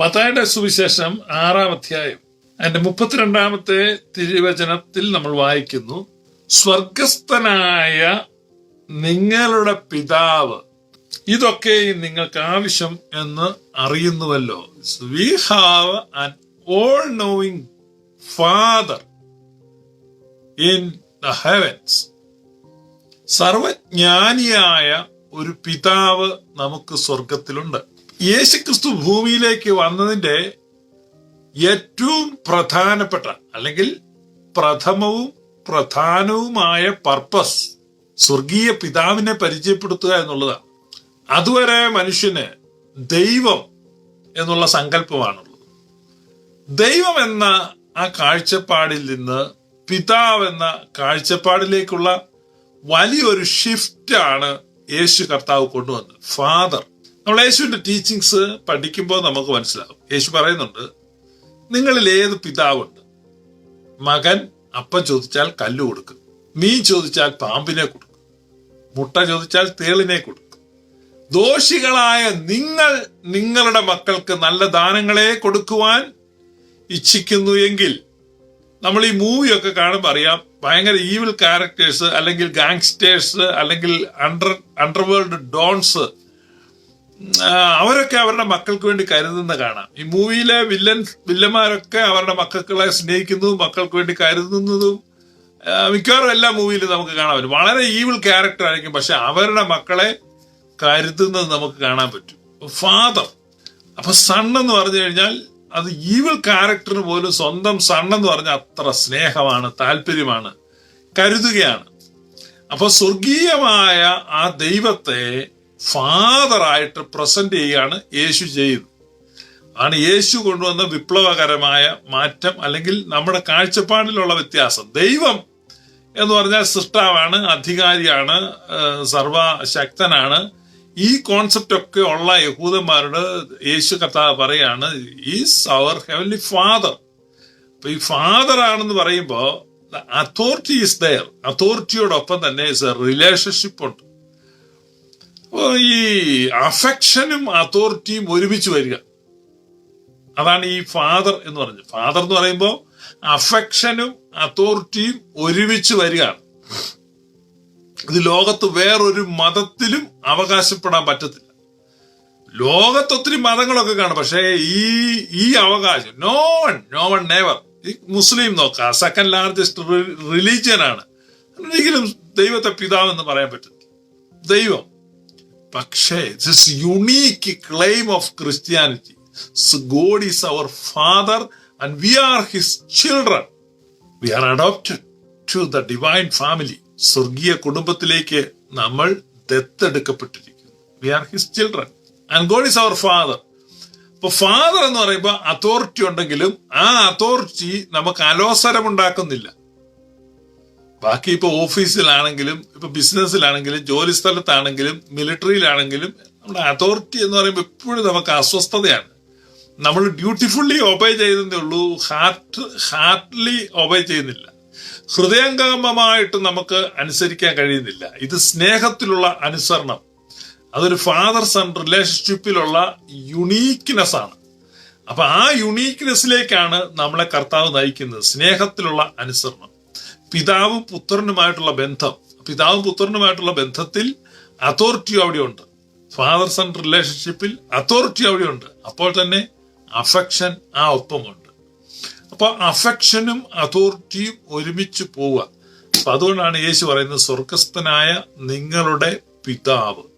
മത്തായുടെ സുവിശേഷം ആറാം അധ്യായം. അതിന്റെ മുപ്പത്തിരണ്ടാമത്തെ തിരുവചനത്തിൽ നമ്മൾ വായിക്കുന്നു സ്വർഗസ്ഥനായ നിങ്ങളുടെ പിതാവ്. ഇതൊക്കെ നിങ്ങൾക്ക് ആവശ്യം എന്ന് അറിയുന്നുവല്ലോ. We have an all knowing father in the heavens സർവജ്ഞാനിയായ ഒരു പിതാവ് നമുക്ക് സ്വർഗത്തിലുണ്ട് യേശുക്രിസ്തു ഭൂമിയിലേക്ക് വന്നതിന്റെ ഏറ്റവും പ്രധാനപ്പെട്ട അല്ലെങ്കിൽ പ്രഥമവും പ്രധാനവുമായ പർപ്പസ് സ്വർഗീയ പിതാവിനെ പരിചയപ്പെടുത്തുക എന്നുള്ളതാണ്. അതുവരെ മനുഷ്യന് ദൈവം എന്നുള്ള സങ്കല്പമാണുള്ളത്. ദൈവം എന്ന ആ കാഴ്ചപ്പാടിൽ നിന്ന് പിതാവ് എന്ന കാഴ്ചപ്പാടിലേക്കുള്ള വലിയൊരു ഷിഫ്റ്റാണ് യേശു കർത്താവ് കൊണ്ടുവന്നത്. ഫാദർ നമ്മൾ യേശുവിന്റെ ടീച്ചിങ്സ് പഠിക്കുമ്പോൾ നമുക്ക് മനസ്സിലാവും. യേശു പറയുന്നുണ്ട് നിങ്ങളിൽ ഏത് പിതാവുണ്ട്? മകൻ അപ്പം ചോദിച്ചാൽ കല്ലു കൊടുക്കും. മീൻ ചോദിച്ചാൽ പാമ്പിനെ കൊടുക്കും. മുട്ട ചോദിച്ചാൽ തേളിനെ കൊടുക്കും. ദോഷികളായ നിങ്ങൾ നിങ്ങളുടെ മക്കൾക്ക് നല്ല ദാനങ്ങളെ കൊടുക്കുവാൻ ഇച്ഛിക്കുന്നു എങ്കിൽ നമ്മൾ ഈ മൂവിയൊക്കെ കാണുമ്പോൾ അറിയാം ഭയങ്കര ഈവിൽ ക്യാരക്ടേഴ്സ് അല്ലെങ്കിൽ ഗാങ്സ്റ്റേഴ്സ് അല്ലെങ്കിൽ അണ്ടർ അണ്ടർവേൾഡ് ഡോൺസ് അവരൊക്കെ അവരുടെ മക്കൾക്ക് വേണ്ടി കരുതുന്ന കാണാം. ഈ മൂവിയിലെ വില്ലൻ വില്ലന്മാരൊക്കെ അവരുടെ മക്കളെ സ്നേഹിക്കുന്നതും മക്കൾക്ക് വേണ്ടി കരുതുന്നതും മിക്കവാറും എല്ലാ മൂവിയിലും നമുക്ക് കാണാൻ പറ്റും. വളരെ ഈവിൾ ക്യാരക്ടർ ആയിരിക്കും പക്ഷെ അവരുടെ മക്കളെ കരുതുന്നത് നമുക്ക് കാണാൻ പറ്റും. ഫാദർ അപ്പൊ സൺ എന്ന് പറഞ്ഞു കഴിഞ്ഞാൽ അത് ഈവിൾ ക്യാരക്ടറിന് പോലും സ്വന്തം സൺ എന്ന് പറഞ്ഞാൽ അത്ര സ്നേഹമാണ് താല്പര്യമാണ് കരുതുകയാണ്. അപ്പൊ സ്വർഗീയമായ ആ ദൈവത്തെ ഫാദറായിട്ട് പ്രസന്റ് ചെയ്യുകയാണ് യേശു ചെയ്തത്. ആണ് യേശു കൊണ്ടുവന്ന വിപ്ലവകരമായ മാറ്റം അല്ലെങ്കിൽ നമ്മുടെ കാഴ്ചപ്പാടിലുള്ള വ്യത്യാസം. ദൈവം എന്ന് പറഞ്ഞാൽ സൃഷ്ടാവാണ് അധികാരിയാണ് സർവശക്തനാണ്. ഈ കോൺസെപ്റ്റ് ഒക്കെ ഉള്ള യഹൂദന്മാരോട് യേശു കർത്താവ് പറയാണ് ഈസ് അവർ ഹെവൻലി ഫാദർ അപ്പൊ ഈ ഫാദർ ആണെന്ന് പറയുമ്പോൾ അതോറിറ്റി ഈസ് ദയർ അതോറിറ്റിയോടൊപ്പം തന്നെ ഇസ് എ റിലേഷൻഷിപ്പ് ഉണ്ട്. ഈ അഫെക്ഷനും അതോറിറ്റിയും ഒരുമിച്ച് വരിക. അതാണ് ഈ ഫാദർ എന്ന് പറഞ്ഞത്. ഫാദർ എന്ന് പറയുമ്പോൾ അഫെക്ഷനും അതോറിറ്റിയും ഒരുമിച്ച് വരിക ഇത് ലോകത്ത് വേറൊരു മതത്തിലും അവകാശപ്പെടാൻ പറ്റത്തില്ല. ലോകത്ത് ഒത്തിരി മതങ്ങളൊക്കെ കാണും. പക്ഷേ ഈ ഈ അവകാശം no one no one never ഈ മുസ്ലിം നോക്കാം സെക്കൻഡ് ലാർജസ്റ്റ് റിലീജിയൻ ആണ്. ഒരിക്കലും ദൈവത്തെ പിതാവെന്ന് പറയാൻ പറ്റത്തില്ല. ദൈവം പക്ഷേ this unique claim of Christianity God is our father and we are his children we are adopted to the divine family സ്വർഗീയ കുടുംബത്തിലേക്ക് നമ്മൾ ദത്തെടുക്കപ്പെട്ടിരിക്കുന്നു. We are his children and God is our father ഇപ്പൊ ഫാദർ എന്ന് പറയുമ്പോൾ authority ഉണ്ടെങ്കിലും ആ authority നമുക്ക് അലോസരം ഉണ്ടാക്കുന്നില്ല ബാക്കി ഇപ്പോൾ ഓഫീസിലാണെങ്കിലും ഇപ്പൊ ബിസിനസ്സിലാണെങ്കിലും ജോലി സ്ഥലത്താണെങ്കിലും മിലിറ്ററിയിലാണെങ്കിലും നമ്മുടെ അതോറിറ്റി എന്ന് പറയുമ്പോൾ എപ്പോഴും നമുക്ക് അസ്വസ്ഥതയാണ്. നമ്മൾ ഡ്യൂട്ടിഫുള്ളി ഒബേ ചെയ്തതേ ഉള്ളൂ ഹാർട്ട് ഹാർട്ട്ലി ഒബേ ചെയ്യുന്നില്ല. ഹൃദയംഗമമായിട്ട് നമുക്ക് അനുസരിക്കാൻ കഴിയുന്നില്ല. ഇത് സ്നേഹത്തിലുള്ള അനുസരണം. അതൊരു ഫാദർ സൺ റിലേഷൻഷിപ്പിലുള്ള യുണീക്ക്നെസ് ആണ് അപ്പൊ ആ യുണീക്ക്നെസ്സിലേക്കാണ് നമ്മളെ കർത്താവ് നയിക്കുന്നത് സ്നേഹത്തിലുള്ള അനുസരണം. പിതാവും പുത്രനുമായിട്ടുള്ള ബന്ധം. പിതാവും പുത്രനുമായിട്ടുള്ള ബന്ധത്തിൽ അതോറിറ്റി അവിടെയുണ്ട്. ഫാദർ സൺ റിലേഷൻഷിപ്പിൽ അതോറിറ്റി അവിടെയുണ്ട്. അപ്പോൾ തന്നെ അഫെക്ഷൻ ആ ഒപ്പമുണ്ട്. അപ്പൊ അഫെക്ഷനും അതോറിറ്റിയും ഒരുമിച്ച് പോവുക. അപ്പൊ അതുകൊണ്ടാണ് യേശു പറയുന്നത് സ്വർഗസ്ഥനായ നിങ്ങളുടെ പിതാവ്.